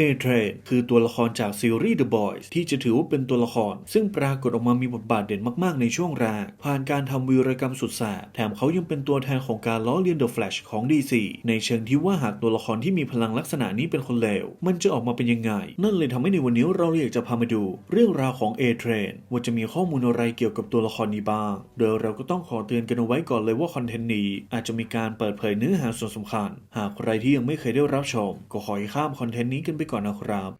เอเทรนคือตัวละครจากซีรีส์ The Boys ที่จะถือว่าเป็นตัวละคร ซึ่งปรากฏออกมามีบทบาทเด่นมากๆในช่วงแรกผ่านการทำวีรกรรมสุดแสบแถมเขายังเป็นตัวแทนของการล้อเลียน The Flash ของ DC ในเชิงที่ว่าหากตัวละครที่มีพลังลักษณะนี้เป็นคนเลวมันจะออกมาเป็นยังไง นั่นเลยทำให้ในวันนี้เราอยากจะพามาดู เรื่องราวของเอเทรนว่าจะมีข้อมูลอะไรเกี่ยวกับตัวละครนี้บ้าง โดยเราก็ต้องขอเตือนกันเอาไว้ก่อนเลยว่าคอนเทนต์นี้อาจจะมีการเปิดเผยเนื้อหาส่วนสำคัญ หากใครที่ยังไม่เคยได้รับชม ก็ขอให้ข้ามคอนเทนต์นี้กันไปก่อนนะครับ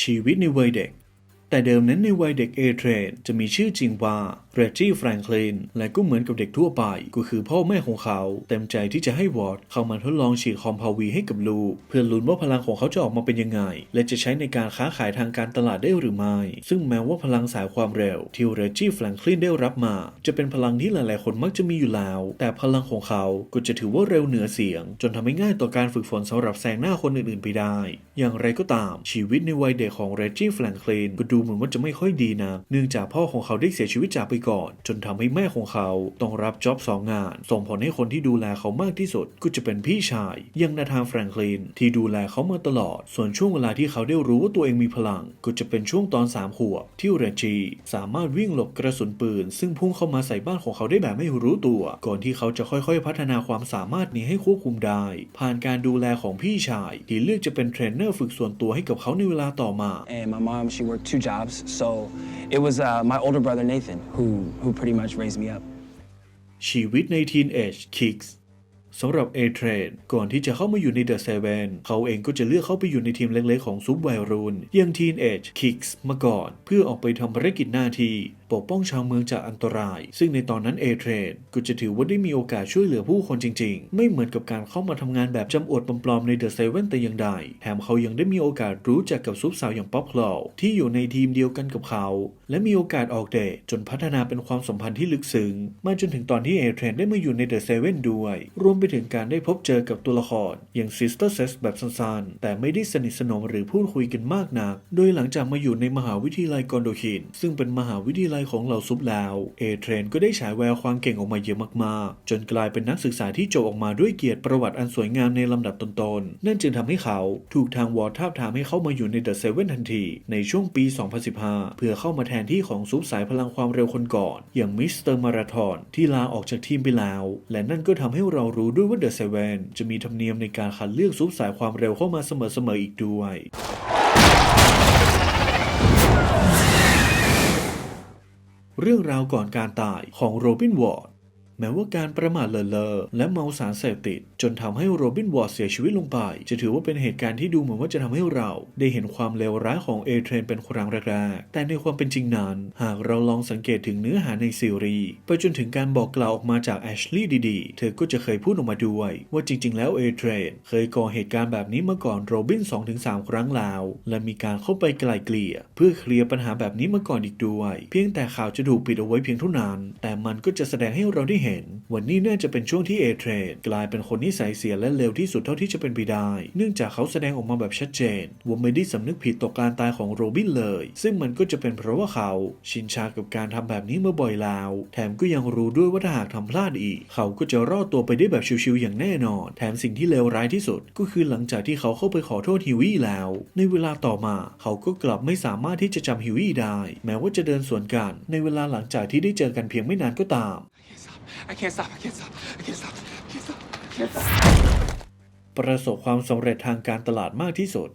ชีวิตในวัยเด็ก แต่เดิมนั้นในวัยเด็กเอเทรนจะมีชื่อจริงว่า เรจจี้แฟรงคลินและก็เหมือนกับเด็กทั่วไป ก็คือพ่อแม่ของเขา เต็มใจที่จะให้วอร์ดเข้ามาทดลองฉีดคอมพาวีให้กับลูก เพื่อลุ้นว่าพลังของเขาจะออกมาเป็นยังไง และจะใช้ในการค้าขายทางการตลาดได้หรือไม่ ซึ่งแม้ว่าพลังสายความเร็วที่เรจจี้แฟรงคลินได้รับมา จะเป็นพลังที่หลาย ๆ คนมักจะมีอยู่แล้ว แต่พลังของเขาก็จะถือว่าเร็วเหนือเสียง จนทำให้ง่ายต่อการฝึกฝนสำหรับแซงหน้าคนอื่น ๆ ไปได้ อย่างไรก็ตาม ชีวิตในวัยเด็กของเรจจี้แฟรงคลินก็ดูเหมือนว่าจะไม่ค่อยดีนะเนื่องจากพ่อของเขาได้เสียชีวิตจากไปก่อน จนทำให้แม่ของเขาต้องรับจ็อบสองงาน ส่งผลให้คนที่ดูแลเขามากที่สุด ก็จะเป็นพี่ชายยังนาธานแฟรงคลินที่ดูแลเขามาตลอด ส่วนช่วงเวลาที่เขาได้รู้ว่าตัวเองมีพลัง ก็จะเป็นช่วงตอนสามขวบที่เรจจี้สามารถวิ่งหลบกระสุนปืน ซึ่งพุ่งเข้ามาใส่บ้านของเขาได้แบบไม่รู้ตัว ก่อนที่เขาจะค่อยๆ พัฒนาความสามารถนี้ให้ควบคุมได้ ผ่านการดูแลของพี่ชาย ที่เลือกจะเป็นเทรนเนอร์ฝึกส่วนตัวให้กับเขาในเวลาต่อมา and my mom she worked two jobs so it was uh, my older brother nathan who who pretty much raised me up ชีวิตใน Teenage Kicks สำหรับ A Train ก่อนที่จะเข้ามาอยู่ใน The Seven เขาเองก็จะเลือกเข้าไปอยู่ในทีมเล็กๆของซุปไวรุนยัง Teenage Kicks มาก่อน เพื่อออกไปทำภารกิจหน้าที่ปกป้องชาวเมืองจากอันตราย ซึ่งในตอนนั้น A Train ก็จะถือว่าได้มีโอกาสช่วยเหลือผู้คนจริง ๆ ไม่เหมือนกับการเข้ามาทำงานแบบจำอวดปลอมๆใน The Seven แต่อย่างใด แถมเขายังได้มีโอกาสรู้จักกับซุปสาวอย่างป๊อปคลาวที่อยู่ในทีมเดียวกันกับเขา และมีโอกาสออกเดทจนพัฒนาเป็นความสัมพันธ์ที่ลึกซึ้งมาจนถึงตอนที่ A Train ได้มาอยู่ใน The Seven ด้วย รวมไปถึงการได้พบเจอกับตัวละครอย่าง Sister s e s แบบสั้นๆ แต่ไม่ได้สนิทสนมหรือพูดคุยกันมากนัก โดยหลังจากมาอยู่ในมหาวิทยาลัยกอนโดคิน ซึ่งเป็นมหาวิทยาลัยของเหล่าซุปแล้ว A Train ก็ได้ฉายแววความเก่งออกมาเยอะมากๆ จนกลายเป็นนักศึกษาที่จบออกมาด้วยเกียรติประวัติอันสวยงามในลำดับต้นๆ นั่นจึงทำให้เขาถูกทางวอร์ทาบทามให้เข้ามาอยู่ใน The Seven ทันที ในช่วงปี 2015 เพื่อเข้ามาแทนที่ของซุปสายพลังความเร็วคนก่อน อย่างมิสเตอร์มาราธอนที่ลาออกจากทีมไปแล้ว และนั่นก็ทำให้เรารู้ด้วยว่า The Seven จะมีธรรมเนียมในการคัดเลือกซุปสายความเร็วเข้ามาเสมอๆอีกด้วย เรื่องราวก่อนการตายของโรบินวอร์ด แม้ว่าการประมาทเลินเล่อและเมาสารเสพติด จนทำให้โรบินวอร์ดเสียชีวิตลงไป จะถือว่าเป็นเหตุการณ์ที่ดูเหมือนว่าจะทำให้เรา ได้เห็นความเลวร้ายของเอเทรนเป็นครั้งแรกๆแต่ในความเป็นจริงนั้น หากเราลองสังเกตถึงเนื้อหาในซีรีส์ไปจนถึงการบอกกล่าวออกมาจากแอชลีย์ดีๆ เธอก็จะเคยพูดออกมาด้วย ว่าจริง ๆ แล้วเอเทรนเคยก่อเหตุการณ์แบบนี้มาก่อนโรบิน 2-3 ครั้งแล้ว และมีการเข้าไปไกล่เกลี่ย เพื่อเคลียร์ปัญหาแบบนี้มาก่อนอีกด้วย เพียงแต่ข่าวจะถูกปิดเอาไว้เพียงเท่านั้น แต่มันก็จะแสดงให้เราได้เห็น วันนี้น่าจะเป็นช่วงที่เอเทรนกลายเป็นคนนิสัยเสียและเลวที่สุดเท่าที่จะเป็นไปได้ เนื่องจากเขาแสดงออกมาแบบชัดเจนว่าไม่ได้สำนึกผิดต่อการตายของโรบินเลย ซึ่งมันก็จะเป็นเพราะว่าเขาชินชากับการทำแบบนี้มาบ่อยแล้ว แถมก็ยังรู้ด้วยว่าถ้าหากทำพลาดอีก เขาก็จะรอดตัวไปได้แบบชิวๆอย่างแน่นอน แถมสิ่งที่เลวร้ายที่สุด ก็คือหลังจากที่เขาเข้าไปขอโทษฮิวี่แล้ว ในเวลาต่อมา เขาก็กลับไม่สามารถที่จะจำฮิวี่ได้ แม้ว่าจะเดินสวนกัน ในเวลาหลังจากที่ได้เจอกันเพียงไม่นานก็ตาม I can't stop. I can't stop. I can't stop. I can't stop. I can't stop. ประสบความสำเร็จทางการตลาดมากที่สุด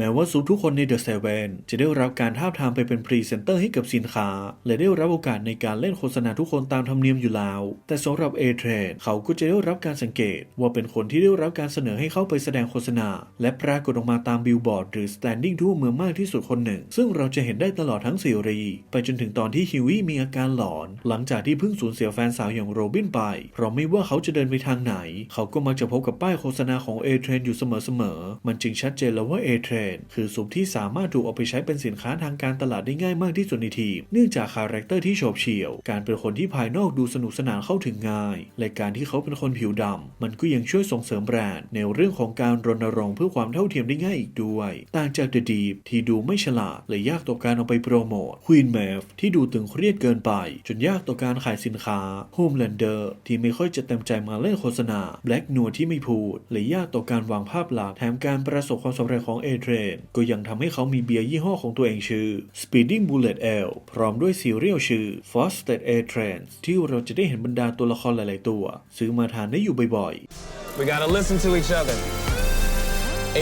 แม้ว่าซุปทุกคนในเดอะเซเว่นจะได้รับการท้าบทามไปเป็นพรีเซนเตอร์ให้กับสินค้า และได้รับโอกาสในการเล่นโฆษณาทุกคนตามธรรมเนียมอยู่แล้ว แต่สำหรับเอเทรนเขาก็จะได้รับการสังเกต ว่าเป็นคนที่ได้รับการเสนอให้เข้าไปแสดงโฆษณา และปรากฏออกมาตามบิลบอร์ดหรือสแตนดิ้งทั่วเมืองมากที่สุดคนหนึ่ง ซึ่งเราจะเห็นได้ตลอดทั้งซีรีส์ไปจนถึงตอนที่ฮิวี่มีอาการหลอน หลังจากที่เพิ่งสูญเสียแฟนสาวอย่างโรบินไป เพราะไม่ว่าเขาจะเดินไปทางไหน เขาก็มักจะพบกับป้ายโฆษณาของเอเทรนอยู่เสมอๆมันจึงชัดเจนแล้วว่าเอเทรนคือซุปที่สามารถถูกเอาไปใช้เป็นสินค้าทางการตลาดได้ง่ายมากที่สุดในทีม เนื่องจากคาแรคเตอร์ที่โฉบเฉี่ยว การเป็นคนที่ภายนอกดูสนุกสนานเข้าถึงง่าย และการที่เขาเป็นคนผิวดำมันก็ยังช่วยส่งเสริมแบรนด์ ในเรื่องของการรณรงค์เพื่อความเท่าเทียมได้ง่ายอีกด้วย ต่างจาก The Deep ที่ดูไม่ฉลาดและยากต่อการเอาไปโปรโมท Queen Maeve ที่ดูตึงเครียดเกินไป จนยากต่อการขายสินค้า Homelander ที่ไม่ค่อยจะเต็มใจมาเล่นโฆษณา Black นัวที่ไม่พูดและยากต่อการวางภาพลักษณ์แถมการประสบความสำเร็จของเอเทรนก็ยังทำให้เขามีเบียร์ยี่ห้อของตัวเองชื่อ Speeding Bullet Ale พร้อมด้วยซีเรียลชื่อ Frosted Air Trans ที่เราจะได้เห็นบรรดาตัวละครหลาย ๆ ตัว ซื้อมาทานได้อยู่บ่อย ๆ We gotta listen to each other.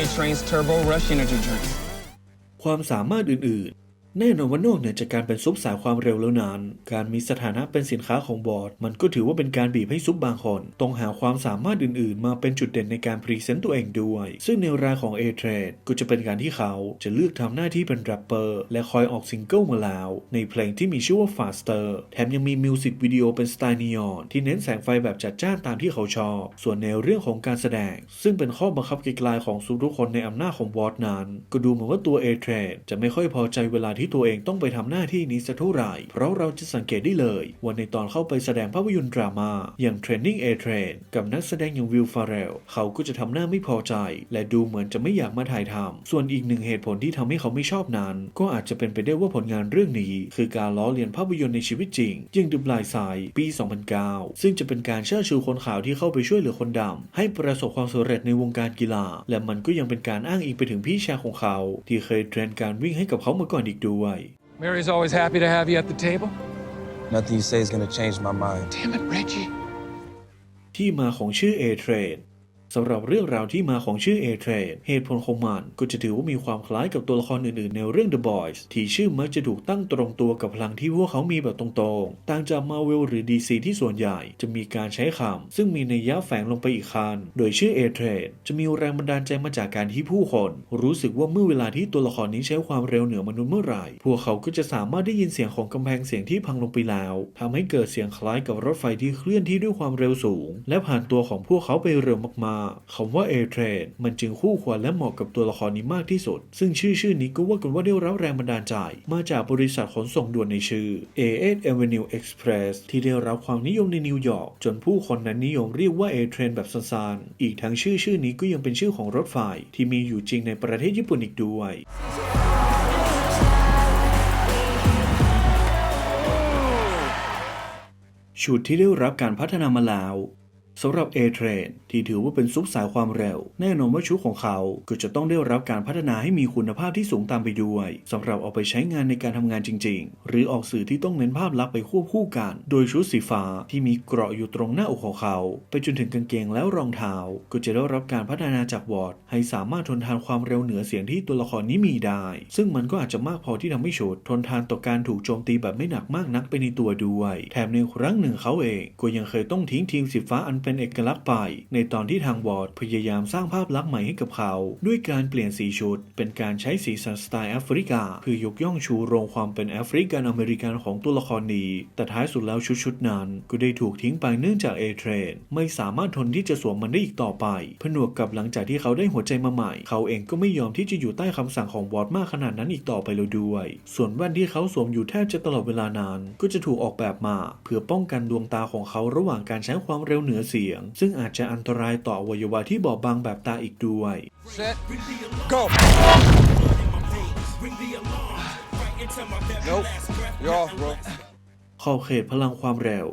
A Train's Turbo Rush Energy Drink. ความสามารถอื่น ๆ แน่นอนว่านอกเหนือจากการเป็นซุปสายความเร็วแล้วนั้น การมีสถานะเป็นสินค้าของบอร์ด มันก็ถือว่าเป็นการบีบให้ซุปบางคนต้องหาความสามารถอื่น ๆ มาเป็นจุดเด่นในการพรีเซนต์ตัวเองด้วย ซึ่งในรายของ a t r a d ก็จะเป็นการที่เขาจะเลือกทำหน้าที่เป็นแรปเปอร์และคอยออกซิงเกิลมาแล้ว ในเพลงที่มีชื่อว่า Faster แถมยังมีมิวสิกวิดีโอเป็นสไตล์นีออนที่เน้นแสงไฟแบบจัดจ้านตามที่เขาชอบ ส่วนในเรื่องของการแสดง ซึ่งเป็นข้อบังคับไกลๆของซุปทุกคนในอำนาจของวอร์ดนั้น ก็ดูเหมือนว่าตัว a t r a d จะไม่ค่อยพอใจเวลาที่ตัวเองต้องไปทำหน้าที่นี้สักเท่าไหร่ เพราะเราจะสังเกตได้เลยว่าในตอนเข้าไปแสดงภาพยนตร์ดราม่าอย่าง Training A Train กับนักแสดงอย่างวิลฟาเรลเขาก็จะทำหน้าไม่พอใจ และดูเหมือนจะไม่อยากมาถ่ายทำส่วนอีกหนึ่งเหตุผลที่ทำให้เขาไม่ชอบนั้น ก็อาจจะเป็นไปได้ว่าผลงานเรื่องนี้ คือการล้อเลียนภาพยนตร์ในชีวิตจริงอย่าง The Blind Side ปี 2009 ซึ่งจะเป็นการเชิดชูคนขาวที่เข้าไปช่วยเหลือคนดำให้ประสบความสำเร็จในวงการกีฬา และมันก็ยังเป็นการอ้างอิงไปถึงพี่ชายของเขา ที่เคยเทรนการวิ่งให้กับเขามาก่อนอีกด้Mary's always happy to have you at the table. Nothing you say is gonna change my mind. Damn it, Reggie. ที่มาของชื่อ A Train สำหรับเรื่องราวที่มาของชื่อ A Train เหตุผลของมันก็จะถือว่ามีความคล้ายกับตัวละครอื่นๆ ในเรื่อง The Boys ที่ชื่อมักจะถูกตั้งตรงตัวกับพลังที่พวกเขามีแบบตรงๆ ต่างจาก Marvel หรือ DC ที่ส่วนใหญ่จะมีการใช้คำซึ่งมีในยยะแฝงลงไปอีกคัน โดยชื่อ A Train จะมีแรงบันดาลใจมาจากการที่ผู้คน รู้สึกว่าเมื่อเวลาที่ตัวละครนี้ใช้ความเร็วเหนือมนุษย์เมื่อไหร่ พวกเขาก็จะสามารถได้ยินเสียงของกำแพงเสียงที่พังลงไปแล้วทำให้เกิดเสียงคล้ายกับรถไฟที่เคลื่อนที่ด้วยความเร็วสูง และผ่านตัวของพวกเขาไปเร็วมากๆคำว่า A Train มันจึงคู่ควรและเหมาะกับตัวละครนี้มากที่สุด ซึ่งชื่อชื่อนี้ก็ว่ากันว่าได้รับแรงบันดาลใจ มาจากบริษัทขนส่งด่วนในชื่อ A8 Avenue Express ที่ได้รับความนิยมในนิวยอร์กจนผู้คนนั้นนิยมเรียกว่า A Train แบบสั้นๆ อีกทั้งชื่อชื่อนี้ก็ยังเป็นชื่อของรถไฟที่มีอยู่จริงในประเทศญี่ปุ่นอีกด้วยชุดที่ได้รับการพัฒนามาแล้ว สำหรับ A Train ที่ถือว่าเป็นซุปสายความเร็ว แน่นอนว่าชุดของเขาก็จะต้องได้รับการพัฒนาให้มีคุณภาพที่สูงตามไปด้วยสำหรับเอาไปใช้งานในการทำงานจริง ๆ หรือออกสื่อที่ต้องเน้นภาพลักษณ์ไปควบคู่กัน โดยชุดสีฟ้าที่มีเกราะอยู่ตรงหน้าอกของเขา ไปจนถึงกางเกงแล้วรองเท้า ก็จะได้รับการพัฒนาจากวอร์ดให้สามารถทนทานความเร็วเหนือเสียงที่ตัวละครนี้มีได้ ซึ่งมันก็อาจจะมากพอที่ทำให้ชุดทนทานต่อการถูกโจมตีแบบไม่หนักมากนักไปในตัวด้วย แถมในครั้งหนึ่งเขาเองก็ยังเคยต้องทิ้งทีมสีฟ้าอันเป็นเอกลักษณ์ไป ในตอนที่ทางวอร์ดพยายามสร้างภาพลักษณ์ใหม่ให้กับเขา ด้วยการเปลี่ยนสีชุด เป็นการใช้สีสันสไตล์แอฟริกา เพื่อยกย่องชูโรงความเป็นแอฟริกันอเมริกันของตัวละครนี้ แต่ท้ายสุดแล้วชุดชุดนั้น ก็ได้ถูกทิ้งไปเนื่องจากเอเทรนไม่สามารถทนที่จะสวมมันได้อีกต่อไป ผนวกกับหลังจากที่เขาได้หัวใจมาใหม่ เขาเองก็ไม่ยอมที่จะอยู่ใต้คำสั่งของวอร์ดมากขนาดนั้นอีกต่อไปเลยด้วย ส่วนแว่นที่เขาสวมอยู่แทบจะตลอดเวลานาน ก็จะถูกออกแบบมา เพื่อป้องกันดวงตาของเขาระหว่างการใช้ความเร็วเหนือเสียง ซึ่งอาจจะอันตรายต่ออวัยวะที่บอบบางแบบตาอีกด้วย Set. Go. Nope. You're off, bro. ขอบเขตพลังความเร็ว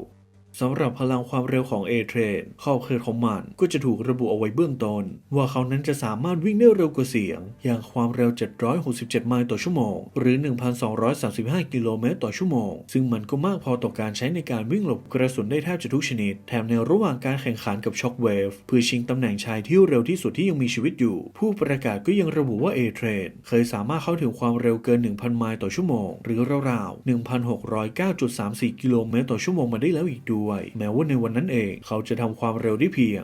สำหรับพลังความเร็วของ A Train ขอบเขตของมันก็จะถูกระบุเอาไว้เบื้องต้น ว่าเขานั้นจะสามารถวิ่งได้เร็วกว่าเสียง อย่างความเร็ว 767 ไมล์ต่อชั่วโมง หรือ 1,235 กิโลเมตรต่อชั่วโมง ซึ่งมันก็มากพอต่อการใช้ในการวิ่งหลบกระสุนได้แทบจะทุกชนิด แถมในระหว่างการแข่งขันกับช็อคเวฟเพื่อชิงตำแหน่งชายที่เร็วที่สุดที่ยังมีชีวิตอยู่ ผู้ประกาศก็ยังระบุว่า A Train เคยสามารถเข้าถึงความเร็วเกิน 1,000 ไมล์ต่อชั่วโมง หรือราวๆ 1,609.34 กิโลเมตรต่อชั่วโมงมาได้แล้วอีกด้วยแม้ว่าในวันนั้นเอง เขาจะทำความเร็วได้เพียง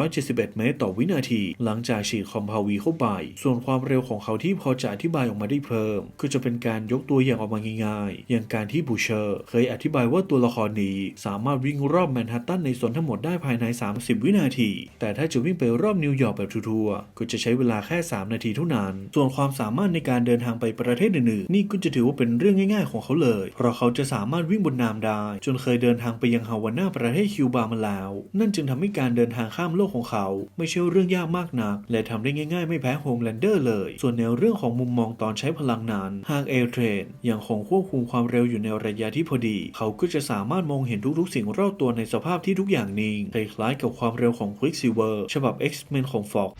371 เมตรต่อวินาที หลังจากฉีดคอมพาวีเข้าไป ส่วนความเร็วของเขาที่พอจะอธิบายออกมาได้เพิ่ม ก็จะเป็นการยกตัวอย่างออกมาง่ายๆ อย่างการที่บูเชอร์ เคยอธิบายว่าตัวละครนี้ สามารถวิ่งรอบแมนฮัตตันในสวนทั้งหมดได้ภายใน 30 วินาที แต่ถ้าจะวิ่งไปรอบนิวยอร์กแบบทัวร์ๆก็จะใช้เวลาแค่ 3 นาทีเท่านั้น ส่วนความสามารถในการเดินทางไปประเทศอื่นๆนี่ก็จะถือว่าเป็นเรื่องง่าย ๆ ของเขาเลย เพราะเขาจะสามารถวิ่งบนน้ำได้ จนเคยเดินทางไปยังฮาววันหน้าประเทศคิวบามาแล้ว นั่นจึงทำให้การเดินทางข้ามโลกของเขา ไม่ใช่เรื่องยากมากนัก และทำได้ง่าย ๆ ไม่แพ้โฮมแลนเดอร์เลย ส่วนแนวเรื่องของมุมมองตอนใช้พลังนั้น หากเอลเทรนยังคงควบคุมความเร็วอยู่ในระยะที่พอดี เขาก็จะสามารถมองเห็นทุกๆ สิ่งรอบตัวในสภาพที่ทุกอย่างนิ่งคล้ายๆกับความเร็วของควิกซิเวอร์ฉบับ X-Men ของฟ็อก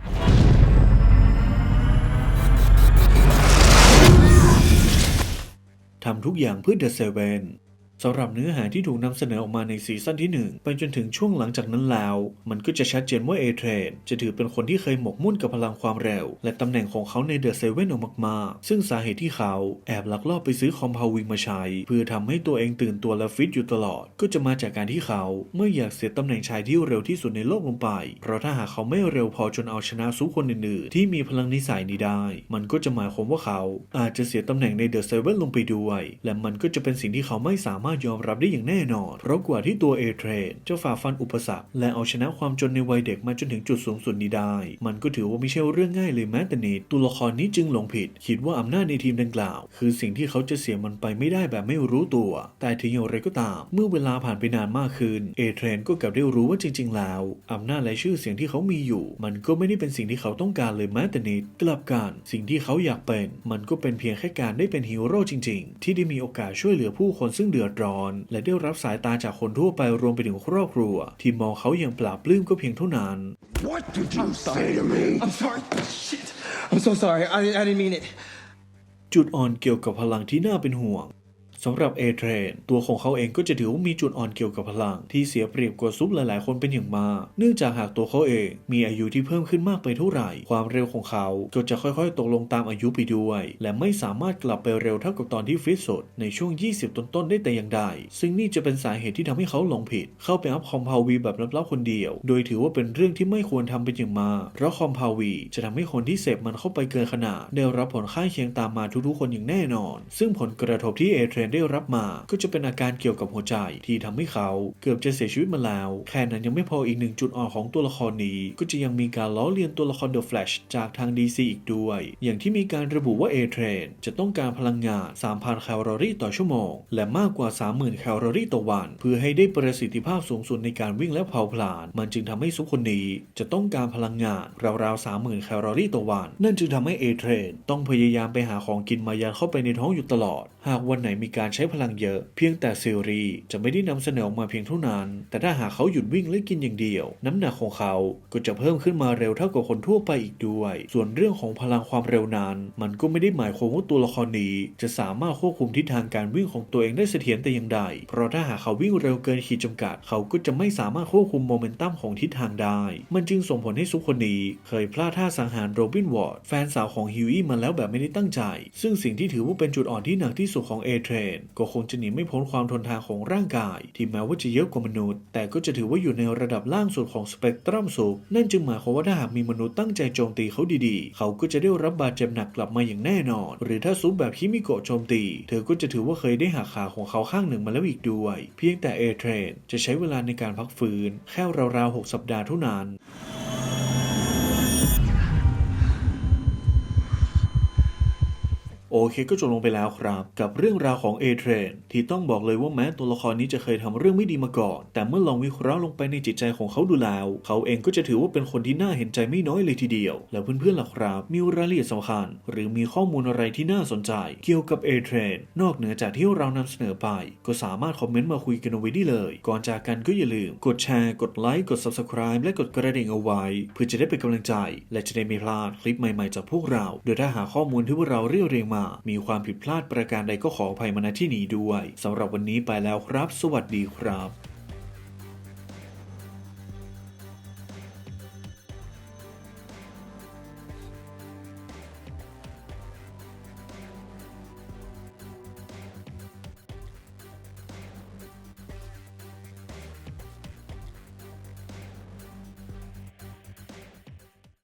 ทำทุกอย่างเพื่อเดอะเซเว่น สำหรับเนื้อหาที่ถูกนำเสนอออกมาในซีซั่นที่ 1 ไปจนถึงช่วงหลังจากนั้นแล้ว มันก็จะชัดเจนว่าเอเทรนจะถือเป็นคนที่เคยหมกมุ่นกับพลังความเร็ว และตำแหน่งของเขาในเดอะเซเว่นออกมากๆ ซึ่งสาเหตุที่เขาแอบลักลอบไปซื้อคอมพาวิงมาใช้ เพื่อทำให้ตัวเองตื่นตัวและฟิตอยู่ตลอด ก็จะมาจากการที่เขาไม่อยากเสียตำแหน่งชายที่เร็วที่สุดในโลกลงไป เพราะถ้าหากเขาไม่เร็วพอจนเอาชนะสู้คนอื่นๆที่มีพลังนิสัยนี้ได้ มันก็จะหมายความว่าเขาอาจจะเสียตำแหน่งในเดอะเซเว่นลงไปด้วย และมันก็จะเป็นสิ่งที่เขาไม่สามารถยอมรับได้อย่างแน่นอน เพราะกว่าที่ตัวเอเทรนจะฝ่าฟันอุปสรรค และเอาชนะความจนในวัยเด็กมาจนถึงจุดสูงสุดนี้ได้ มันก็ถือว่าไม่ใช่เรื่องง่ายเลยแม้แต่นิดตัวละครนี้จึงหลงผิด คิดว่าอำนาจในทีมดังกล่าว คือสิ่งที่เขาจะเสียมันไปไม่ได้แบบไม่รู้ตัว แต่ถึงอย่างไรก็ตาม เมื่อเวลาผ่านไปนานมากขึ้นเอเทรนก็กลับได้รู้ว่าจริง ๆ แล้วอำนาจและชื่อเสียงที่เขามีอยู่ มันก็ไม่ได้เป็นสิ่งที่เขาต้องการเลยแม้แต่นิดกลับกันสิ่งที่เขาอยากเป็น มันก็เป็นเพียงแค่การได้เป็นฮีโร่จริง ๆ ที่ได้มีโอกาสช่วยเหลือผู้คนซึ่งเดือดร้อน และได้รับสายตาจากคนทั่วไปรวมไปถึงครอบครัว ที่มองเขาอย่างปราบปลื้มก็เพียงเท่านั้น What did you say to me? I'm sorry. Shit. I'm so sorry. I, I didn't mean it. จุดอ่อนเกี่ยวกับพลังที่น่าเป็นห่วง สำหรับเอเทรนตัวของเขาเองก็จะถือว่ามีจุดอ่อนเกี่ยวกับพลัง ที่เสียเปรียบกว่าซุปหลายๆ คนเป็นอย่างมาก เนื่องจากหากตัวเขาเองมีอายุที่เพิ่มขึ้นมากไปเท่าไหร่ ความเร็วของเขาก็จะค่อยๆ ตกลงตามอายุไปด้วย และไม่สามารถกลับไปเร็วเท่ากับตอนที่ฟิตสดในช่วง 20 ต้นๆ ได้แต่อย่างใด ซึ่งนี่จะเป็นสาเหตุที่ทำให้เขาหลงผิด เข้าไปอัพคอมพาววีแบบลับๆคนเดียว โดยถือว่าเป็นเรื่องที่ไม่ควรทำเป็นอย่างมาก เพราะคอมพาววีจะทำให้คนที่เสพมันเข้าไปเกินขนาดได้รับผลข้างเคียงตามมาทุกๆ คนอย่างแน่นอน ซึ่งผลกระทบที่เอเทรนได้รับมา ก็จะเป็นอาการเกี่ยวกับหัวใจที่ทำให้เขาเกือบจะเสียชีวิตมาแล้ว แค่นั้นยังไม่พออีกหนึ่งจุดอ่อนของตัวละครนี้ ก็จะยังมีการล้อเลียนตัวละครเดอะแฟลชจากทาง DC อีกด้วย อย่างที่มีการระบุว่าเอเทรนจะต้องการพลังงาน 3,000 แคลอรี่ต่อชั่วโมง และมากกว่า 30,000 แคลอรี่ต่อวัน เพื่อให้ได้ประสิทธิภาพสูงสุดในการวิ่งและเผาผลาญมันจึงทำให้ซุปคนนี้จะต้องการพลังงานราวๆ30,000 แคลอรี่ต่อวัน นั่นจึงทำให้เอเทรนต้องพยายามไปหาของกินมายัดเข้าไปในท้องอยู่ตลอด หากวันไหนมีการใช้พลังเยอะ เพียงแต่ซีรีจะไม่ได้นำเสนอออกมาเพียงเท่านั้น แต่ถ้าหากเขาหยุดวิ่งและกินอย่างเดียว น้ำหนักของเขาก็จะเพิ่มขึ้นมาเร็วเท่ากับคนทั่วไปอีกด้วย ส่วนเรื่องของพลังความเร็วนั้น มันก็ไม่ได้หมายความว่าตัวละครนี้ จะสามารถควบคุมทิศทางการวิ่งของตัวเองได้เสถียรแต่อย่างใด เพราะถ้าหากเขาวิ่งเร็วเกินขีดจำกัด เขาก็จะไม่สามารถควบคุมโมเมนตัมของทิศทางได้ มันจึงส่งผลให้ซุปคนนี้ เคยพลาดท่าสังหารโรบินวอร์ดแฟนสาวของฮิวอี้มาแล้วแบบไม่ได้ตั้งใจ ซึ่งสิ่งที่ถือว่าเป็นจุดอ่อนที่หนักที่สุดของเอเทรนก็คงจะหนีไม่พ้นความทนทานของร่างกาย ที่แม้ว่าจะเยอะกว่ามนุษย์ แต่ก็จะถือว่าอยู่ในระดับล่างสุดของสเปกตรัมสูงนั่นจึงหมายความว่าถ้าหากมีมนุษย์ตั้งใจโจมตีเขาดีๆ เขาก็จะได้รับบาดเจ็บหนักกลับมาอย่างแน่นอน หรือถ้าซุปแบบฮิมิโกะโจมตี เธอก็จะถือว่าเคยได้หักขาของเขาข้างหนึ่งมาแล้วอีกด้วย เพียงแต่เอเทรนจะใช้เวลาในการพักฟื้น แค่ราวๆ6สัปดาห์เท่านั้น โอเคก็จบลงไปแล้วครับ กับเรื่องราวของ A Train ที่ต้องบอกเลยว่าแม้ตัวละครนี้จะเคยทำเรื่องไม่ดีมาก่อน แต่เมื่อลองวิเคราะห์ลงไปในจิตใจของเขาดูแล้ว เขาเองก็จะถือว่าเป็นคนที่น่าเห็นใจไม่น้อยเลยทีเดียว แล้วเพื่อนๆล่ะครับ มีรายละเอียดสำคัญ หรือมีข้อมูลอะไรที่น่าสนใจ เกี่ยวกับ A Train นอกเหนือจากที่เรานำเสนอไป ก็สามารถคอมเมนต์มาคุยกันเอาไว้ได้เลย ก่อนจากกันก็อย่าลืม กดแชร์ กดไลค์ กด Subscribe และกดกระดิ่งเอาไว้ เพื่อจะได้เป็นกำลังใจ และจะได้ไม่พลาดคลิปใหม่ๆจากพวกเรา โดยถ้าหาข้อมูลที่พวกเราเรียบเรียงมามีความผิดพลาดประการใดก็ขออภัยมาณที่นี้ด้วยสำหรับวันนี้ไปแล้วครับ สวัสดีครับ